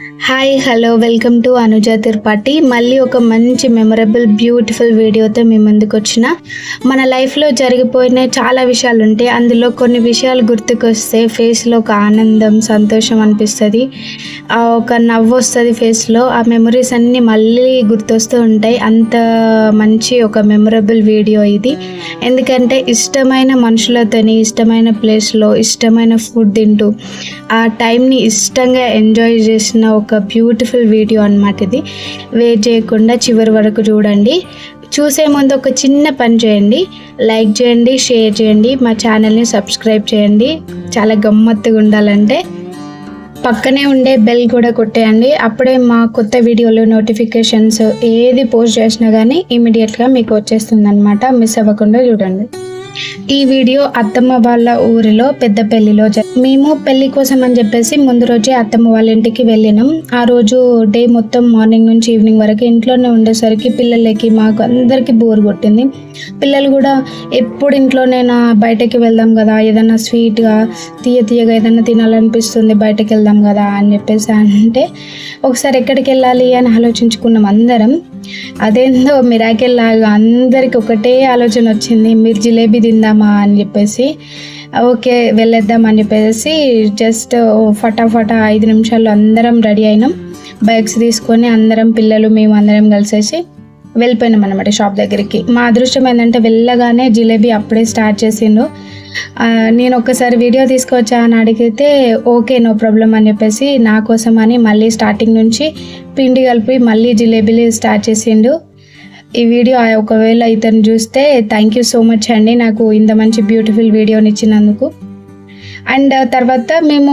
Hi hello welcome to Anuja Tirupati మళ్ళీ ఒక మంచి మెమరబుల్ బ్యూటిఫుల్ వీడియోతో మీ ముందుకు వచ్చిన మన లైఫ్లో జరిగిపోయిన చాలా విషయాలు ఉంటాయి అందులో కొన్ని విషయాలు గుర్తుకొస్తే ఫేస్లో ఒక ఆనందం సంతోషం అనిపిస్తుంది. ఆ ఒక నవ్వు వస్తుంది ఫేస్లో ఆ మెమరీస్ అన్నీ మళ్ళీ గుర్తొస్తూ ఉంటాయి. అంత మంచి ఒక మెమరబుల్ వీడియో ఇది. ఎందుకంటే ఇష్టమైన మనుషులతోని ఇష్టమైన ప్లేస్లో ఇష్టమైన ఫుడ్ తింటూ ఆ టైంని ఇష్టంగా ఎంజాయ్ చేసిన ఒక బ్యూటిఫుల్ వీడియో అన్నమాట ఇది. వెయిట్ చేయకుండా చివరి వరకు చూడండి. చూసే ముందు ఒక చిన్న పని చేయండి. లైక్ చేయండి షేర్ చేయండి. మా ఛానల్ని సబ్స్క్రైబ్ చేయండి. చాలా గమ్మత్తుగా ఉండాలంటే పక్కనే ఉండే బెల్ కూడా కొట్టేయండి. అప్పుడే మా కొత్త వీడియోలు నోటిఫికేషన్స్ ఏది పోస్ట్ చేసినా కానీ ఇమీడియట్గా మీకు వచ్చేస్తుంది అనమాట మిస్ అవ్వకుండా చూడండి. ఈ వీడియో అత్తమ్మ వాళ్ళ ఊరిలో పెద్ద పెళ్ళిలో మేము పెళ్ళి కోసం అని చెప్పేసి ముందు రోజే అత్తమ్మ వాళ్ళ ఇంటికి వెళ్ళినాం. ఆ రోజు డే మొత్తం మార్నింగ్ నుంచి ఈవినింగ్ వరకు ఇంట్లోనే ఉండేసరికి పిల్లలకి మాకు అందరికీ బోర్ కొట్టింది. పిల్లలు కూడా ఎప్పుడు ఇంట్లోనైనా బయటకి వెళ్దాం కదా ఏదైనా స్వీట్గా తీయ తీయగా ఏదైనా తినాలనిపిస్తుంది బయటకు వెళ్దాం కదా అని చెప్పేసి అంటే ఒకసారి ఎక్కడికి వెళ్ళాలి అని ఆలోచించుకున్నాం అందరం. అదేందో మిరాకిల్ లాగా అందరికి ఒకటే ఆలోచన వచ్చింది మీరు జిలేబీ తిందామా? అని చెప్పేసి ఓకే వెళ్ళేద్దాం అని చెప్పేసి జస్ట్ ఫటాఫటా ఐదు నిమిషాల్లో అందరం రెడీ అయినాం. బైక్స్ తీసుకొని అందరం పిల్లలు మేము అందరం కలిసేసి వెళ్ళిపోయినాం అనమాట షాప్ దగ్గరికి. మా అదృష్టం ఏంటంటే వెళ్ళగానే జిలేబీ అప్పుడే స్టార్ట్ చేసిండు. నేను ఒక్కసారి వీడియో తీసుకొచ్చా అని అడిగితే ఓకే నో ప్రాబ్లం అని చెప్పేసి నా కోసం అని మళ్ళీ స్టార్టింగ్ నుంచి పిండి కలిపి మళ్ళీ జిలేబీలు స్టార్ట్ చేసిండు. ఈ వీడియో ఒకవేళ ఇతను చూస్తే థ్యాంక్ యూ సో మచ్ అండి నాకు ఇంత మంచి బ్యూటిఫుల్ వీడియోని ఇచ్చినందుకు. అండ్ తర్వాత మేము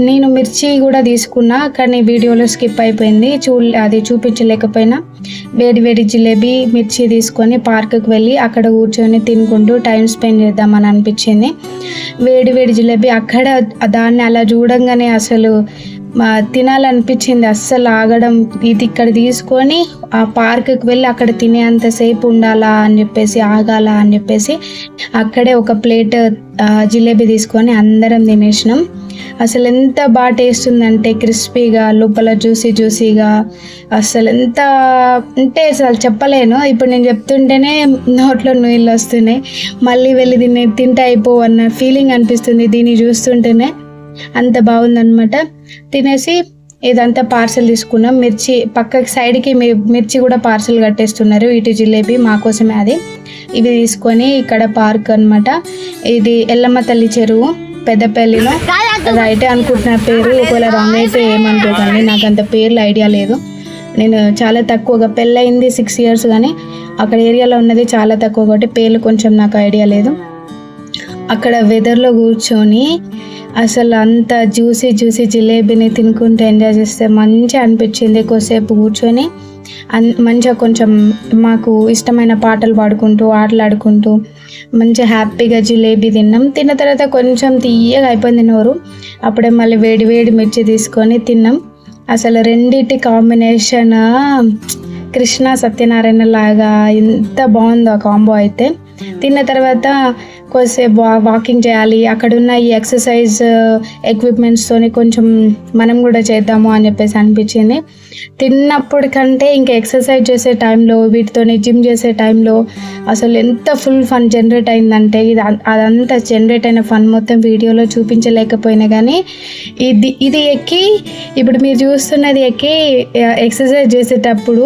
నేను మిర్చి కూడా తీసుకున్నా కానీ వీడియోలో స్కిప్ అయిపోయింది. చూ అది చూపించలేకపోయినా. వేడి వేడి జిలేబీ మిర్చి తీసుకొని పార్క్కి వెళ్ళి అక్కడ కూర్చొని తినుకుంటూ టైం స్పెండ్ చేద్దామని అనిపించింది. వేడి వేడి జిలేబీ అక్కడ దాన్ని అలా చూడంగానే అసలు తినాలనిపించింది అస్సలు ఆగడం. ఇది ఇక్కడ తీసుకొని ఆ పార్క్కి వెళ్ళి అక్కడ తినేంతసేపు ఉండాలా అని చెప్పేసి ఆగాలా అని చెప్పేసి అక్కడే ఒక ప్లేట్ జిలేబీ తీసుకొని అందరం తినేసినాం. అసలు ఎంత బాగా టేస్ట్ ఉందంటే క్రిస్పీగా లోపల జ్యూసీ జ్యూసీగా. అసలు ఎంత అంటే అసలు చెప్పలేను. ఇప్పుడు నేను చెప్తుంటేనే నోట్లో నీళ్ళు వస్తున్నాయి. మళ్ళీ వెళ్ళి తినే తింటే అయిపోవన్న ఫీలింగ్ అనిపిస్తుంది. దీన్ని చూస్తుంటేనే అంత బాగుందనమాట తినేసి ఇదంతా పార్సల్ తీసుకున్నాం. మిర్చి పక్కకి సైడ్కి మీ- మిర్చి కూడా పార్సల్ కట్టేస్తున్నారు. ఇటు జిలేబీ మా కోసమే అది. ఇవి తీసుకొని ఇక్కడ పార్క్ అనమాట ఇది ఎల్లమ్మ తల్లి చెరువు పెద్దపల్లిలో. రైటే అనుకుంటున్న పేరు. ఒకవేళ రాంగ్ అయితే ఏమనుకోకండి. నాకు అంత పేర్లు ఐడియా లేదు. నేను చాలా తక్కువగా పెళ్ళయింది సిక్స్ ఇయర్స్ కానీ అక్కడ ఏరియాలో ఉన్నది చాలా తక్కువ కాబట్టి పేర్లు కొంచెం నాకు ఐడియా లేదు. అక్కడ వెదర్లో కూర్చొని అసలు అంత జ్యూసీ జ్యూసీ జిలేబీని తినుకుంటూ ఎంజాయ్ చేస్తే మంచిగా అనిపించింది. కొద్దిసేపు కూర్చొని అన్ మంచిగా కొంచెం మాకు ఇష్టమైన పాటలు పాడుకుంటూ ఆటలాడుకుంటూ మంచిగా హ్యాపీగా జిలేబీ తిన్నాం. తిన్న తర్వాత కొంచెం తీయగా అయిపోయింది నోరు. అప్పుడే మళ్ళీ వేడి వేడి మిర్చి తీసుకొని తిన్నాం. అసలు రెండింటి కాంబినేషన్ కృష్ణ సత్యనారాయణ లాగా ఎంత బాగుందో కాంబో అయితే. తిన్న తర్వాత కొద్దిసేపు వా వాకింగ్ చేయాలి. అక్కడున్న ఈ ఎక్సర్సైజ్ ఎక్విప్మెంట్స్తోని uh, కొంచెం మనం కూడా చేద్దాము అని చెప్పేసి అనిపించింది. తిన్నప్పుడు కంటే ఇంకా ఎక్సర్సైజ్ చేసే టైంలో వీటితోని జిమ్ చేసే టైంలో అసలు ఎంత ఫుల్ ఫన్ జనరేట్ అయిందంటే ఇది అదంతా జనరేట్ అయిన ఫన్ మొత్తం వీడియోలో చూపించలేకపోయినా కానీ ఇది ఇది ఎక్కి ఇప్పుడు మీరు చూస్తున్నది ఎక్కి uh, ఎక్సర్సైజ్ చేసేటప్పుడు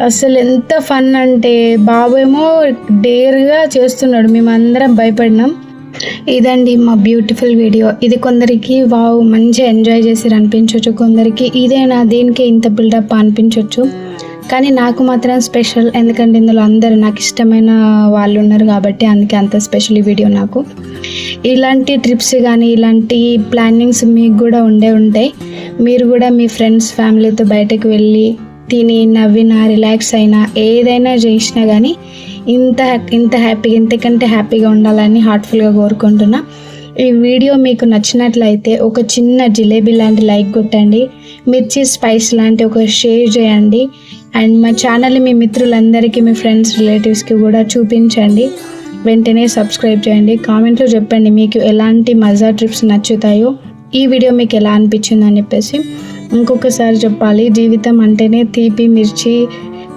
అసలు ఎంత ఫన్ అంటే బాబేమో డేర్గా చేస్తున్నాడు. మేమందరం భయపడినాం. ఇదండి మా బ్యూటిఫుల్ వీడియో ఇది కొందరికి వావ్ మంచిగా ఎంజాయ్ చేసి అనిపించవచ్చు కొందరికి ఇదేనా దేనికి ఇంత బిల్డప్ అనిపించవచ్చు కానీ నాకు మాత్రం స్పెషల్ ఎందుకంటే ఇందులో అందరు నాకు ఇష్టమైన వాళ్ళు ఉన్నారు కాబట్టి అందుకే అంత స్పెషల్ ఈ వీడియో నాకు. ఇలాంటి ట్రిప్స్ కానీ ఇలాంటి ప్లానింగ్స్ మీకు కూడా ఉండే ఉంటాయి మీరు కూడా మీ ఫ్రెండ్స్ ఫ్యామిలీతో బయటకు వెళ్ళి తిని నవ్వినా రిలాక్స్ అయినా ఏదైనా చేసినా కానీ ఇంత ఇంత హ్యాపీగా ఇంతకంటే హ్యాపీగా ఉండాలని హార్ట్ఫుల్గా కోరుకుంటున్నా. ఈ వీడియో మీకు నచ్చినట్లయితే ఒక చిన్న జిలేబీ లాంటి లైక్ కొట్టండి. మిర్చి స్పైస్ లాంటి ఒక షేర్ చేయండి. అండ్ మా ఛానల్ని మీ మిత్రులందరికీ మీ ఫ్రెండ్స్ రిలేటివ్స్కి కూడా చూపించండి. వెంటనే సబ్స్క్రైబ్ చేయండి. కామెంట్లో చెప్పండి మీకు ఎలాంటి మజా ట్రిప్స్ నచ్చుతాయో. ఈ వీడియో మీకు ఎలా అనిపించింది అని చెప్పేసి ఇంకొకసారి చెప్పాలి. జీవితం అంటేనే తీపి మిర్చి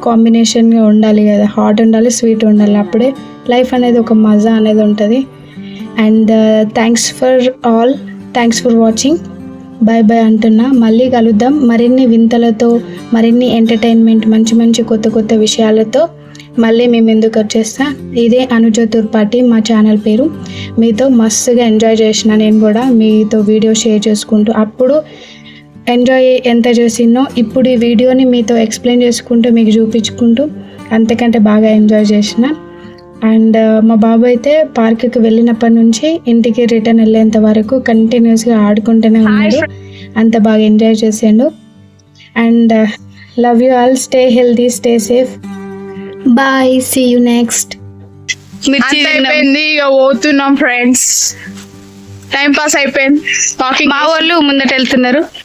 కాంబినేషన్గా ఉండాలి కదా. హాట్ ఉండాలి స్వీట్ ఉండాలి. అప్పుడే లైఫ్ అనేది ఒక మజా అనేది ఉంటుంది. And thanks for all thanks for watching bye bye అంటున్నా. మళ్ళీ కలుద్దాం. మరిన్ని వింతలతో మరిన్ని ఎంటర్టైన్మెంట్ మంచి మంచి కొత్త కొత్త విషయాలతో మళ్ళీ మేము ఎందుకు వచ్చేస్తా? ఇదే అనుజ తుర్పాటి మా ఛానల్ పేరు. మీతో మస్తుగా ఎంజాయ్ చేసిన నేను కూడా మీతో వీడియో షేర్ చేసుకుంటూ అప్పుడు ఎంజాయ్ ఎంత చేసినో ఇప్పుడు ఈ వీడియోని మీతో ఎక్స్ప్లెయిన్ చేసుకుంటూ మీకు చూపించుకుంటూ అంతకంటే బాగా ఎంజాయ్ చేసిన. అండ్ మా బాబు అయితే పార్క్కి వెళ్ళినప్పటి నుంచి ఇంటికి రిటర్న్ వెళ్ళేంత వరకు కంటిన్యూస్గా ఆడుకుంటూనే ఉన్నాడు. అంత బాగా ఎంజాయ్ చేసాడు. And love you all. Stay healthy stay safe. Bye see you next మిర్చి. అయిపోయింది. ఇక పోతున్నాం ఫ్రెండ్స్ టైం పాస్ అయిపోయింది. మా వాళ్ళు ముందట వెళ్తున్నారు.